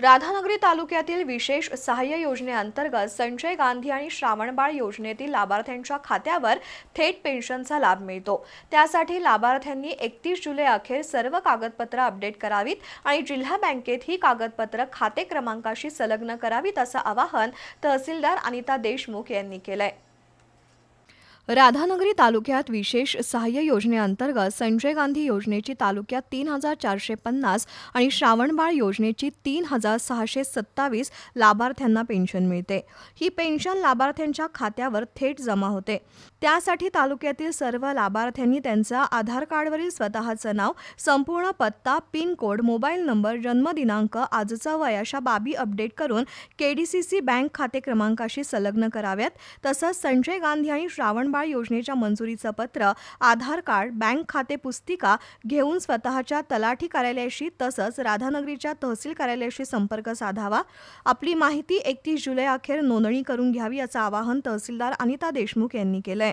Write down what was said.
राधानगरी तालुक्यातील विशेष सहाय्य योजनेअंतर्गत संजय गांधी आणि श्रावणबाळ योजनेतील लाभार्थ्यांच्या खात्यावर थेट पेन्शनचा लाभ मिळतो. त्यासाठी लाभार्थ्यांनी एकतीस जुलै अखेर सर्व कागदपत्र अपडेट करावीत आणि जिल्हा बँकेत ही कागदपत्र खाते क्रमांकाशी संलग्न करावीत असं आवाहन तहसीलदार अनिता देशमुख यांनी केलंय. राधानगरी तालुक्यात विशेष सहाय्य योजनेअंतर्गत संजय गांधी योजनेची तालुक्यात तीन हजार चारशे पन्नास आणि श्रावणबाळ योजनेची तीन हजार सहाशे सत्तावीस लाभार्थ्यांना पेन्शन मिळते. ही पेन्शन लाभार्थ्यांच्या खात्यावर थेट जमा होते. त्यासाठी तालुक्यातील सर्व लाभार्थ्यांनी त्यांचा आधार कार्डवरील स्वतःचं नाव संपूर्ण पत्ता पिन कोड मोबाईल नंबर जन्मदिनांक आजचं वय अशा बाबी अपडेट करून केडीसीसी बँक खाते क्रमांकाशी संलग्न कराव्यात. तसंच संजय गांधी आणि श्रावणबाळ योजनेच्या मंजुरीचं पत्र आधार कार्ड बँक खाते पुस्तिका घेऊन स्वतःच्या तलाठी कार्यालयाशी तसंच राधानगरीच्या तहसील कार्यालयाशी संपर्क साधावा. आपली माहिती एकतीस जुलै अखेर नोंदणी करून घ्यावी असं आवाहन तहसीलदार अनिता देशमुख यांनी केलंय.